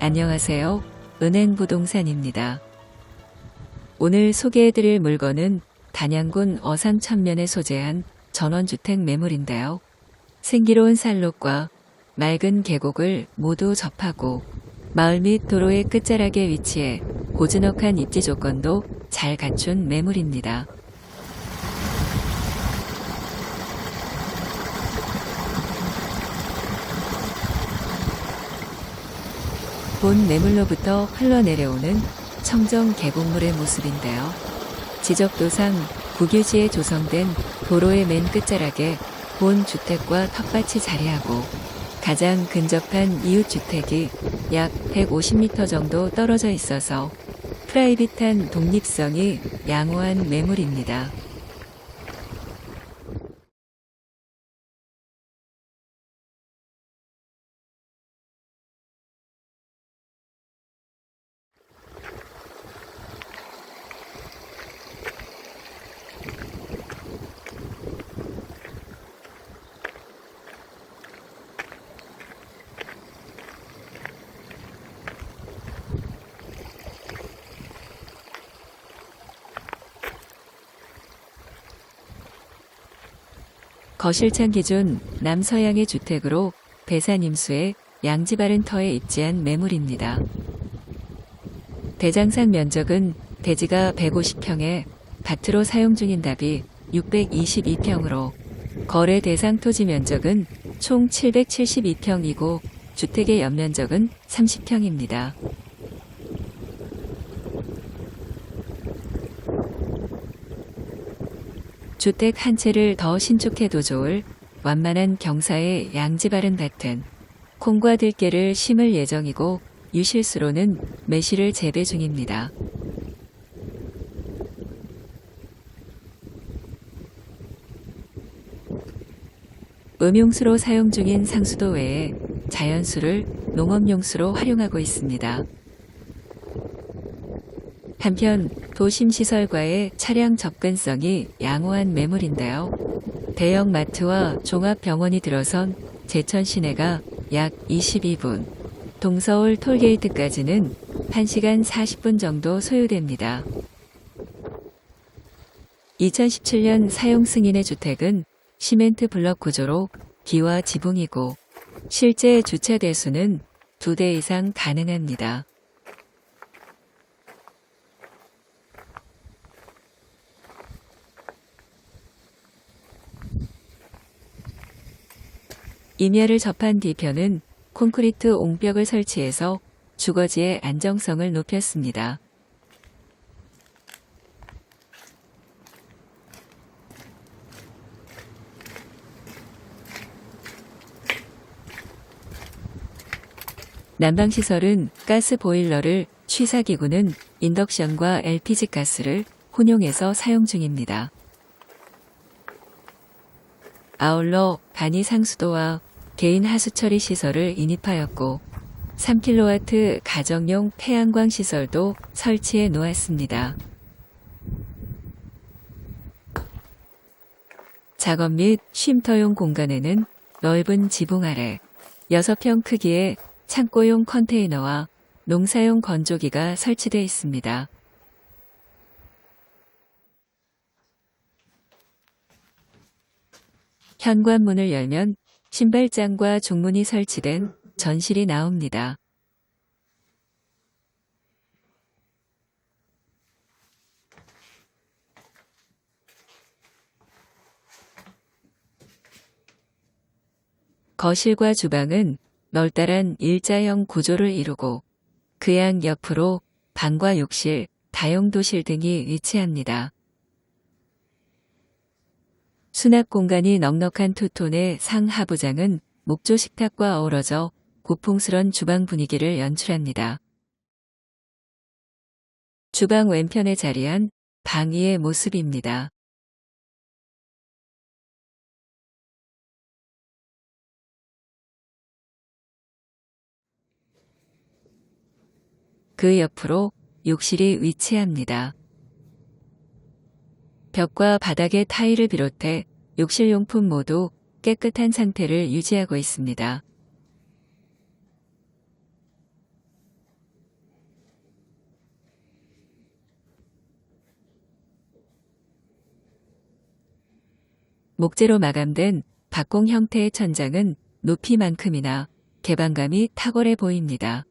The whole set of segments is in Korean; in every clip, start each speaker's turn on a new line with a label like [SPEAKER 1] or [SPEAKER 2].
[SPEAKER 1] 안녕하세요. 은행 부동산입니다. 오늘 소개해드릴 물건은 단양군 어산 천면에 소재한 전원주택 매물인데요. 생기로운 산록과 맑은 계곡을 모두 접하고 마을 및 도로의 끝자락에 위치해 고즈넉한 입지 조건도 잘 갖춘 매물입니다. 본 매물로부터 흘러내려오는 청정 계곡물의 모습인데요. 지적도상 국유지에 조성된 도로의 맨 끝자락에 본 주택과 텃밭이 자리하고 가장 근접한 이웃 주택이 약 150m 정도 떨어져 있어서 프라이빗한 독립성이 양호한 매물입니다. 거실창 기준 남서양의 주택으로 배산임수의 양지바른 터에 입지한 매물입니다. 대장산 면적은 대지가 150평에 밭으로 사용 중인 답이 622평으로 거래 대상 토지 면적은 총 772평이고 주택의 연면적은 30평입니다. 주택 한 채를 더 신축해 도 좋을 완만한 경사의 양지 바른 밭은 콩과 들깨를 심을 예정이고 유실수로는 매실을 재배 중입니다. 음용수로 사용 중인 상수도 외에 자연수를 농업용수로 활용하고 있습니다. 한편 도심 시설과의 차량 접근성이 양호한 매물인데요. 대형 마트와 종합병원이 들어선 제천 시내가 약 22분, 동서울 톨게이트까지는 1시간 40분 정도 소요됩니다. 2017년 사용 승인의 주택은 시멘트 블럭 구조로 기와 지붕이고 실제 주차 대수는 두 대 이상 가능합니다. 임야를 접한 뒤편은 콘크리트 옹벽을 설치해서 주거지의 안정성을 높였습니다. 난방시설은 가스 보일러를 취사기구는 인덕션과 LPG 가스를 혼용해서 사용 중입니다. 아울러 간이 상수도와 개인 하수처리 시설을 인입하였고 3kW 가정용 태양광 시설도 설치해 놓았습니다. 작업 및 쉼터용 공간에는 넓은 지붕 아래 6평 크기의 창고용 컨테이너와 농사용 건조기가 설치되어 있습니다. 현관문을 열면 신발장과 종문이 설치된 전실이 나옵니다. 거실과 주방은 널따란 일자형 구조를 이루고 그 양 옆으로 방과 욕실, 다용도실 등이 위치합니다. 수납 공간이 넉넉한 투톤의 상하부장은 목조 식탁과 어우러져 고풍스런 주방 분위기를 연출합니다. 주방 왼편에 자리한 방위의 모습입니다. 그 옆으로 욕실이 위치합니다. 벽과 바닥의 타일을 비롯해 욕실 용품 모두 깨끗한 상태를 유지하고 있습니다. 목재로 마감된 박공 형태의 천장은 높이만큼이나 개방감이 탁월해 보입니다.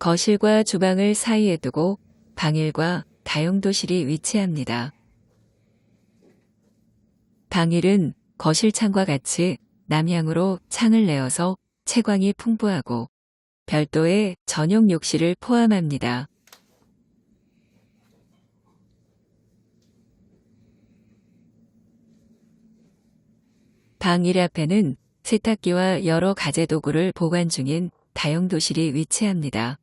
[SPEAKER 1] 거실과 주방을 사이에 두고 방일과 다용도실이 위치합니다. 방일은 거실 창과 같이 남향으로 창을 내어서 채광이 풍부하고 별도의 전용 욕실을 포함합니다. 방1 앞에는 세탁기와 여러 가재 도구를 보관 중인 다용도실이 위치합니다.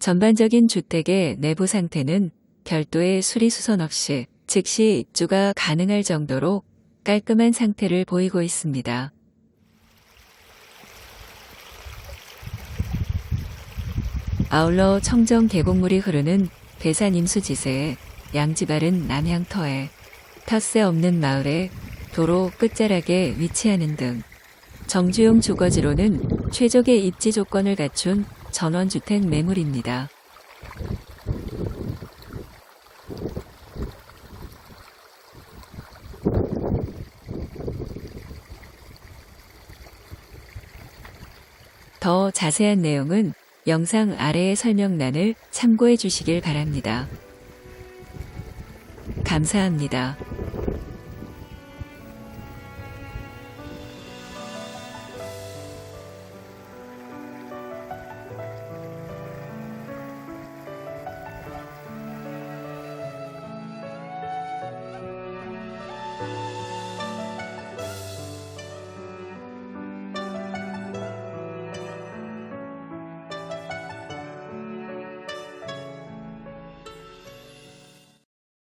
[SPEAKER 1] 전반적인 주택의 내부 상태는 별도의 수리수선 없이 즉시 입주가 가능할 정도로 깔끔한 상태를 보이고 있습니다. 아울러 청정 계곡물이 흐르는 배산 임수지세에 양지바른 남향터에 텃세 없는 마을에 도로 끝자락에 위치하는 등 정주용 주거지로는 최적의 입지 조건을 갖춘 전원주택 매물입니다. 더 자세한 내용은 영상 아래의 설명란을 참고해 주시길 바랍니다. 감사합니다.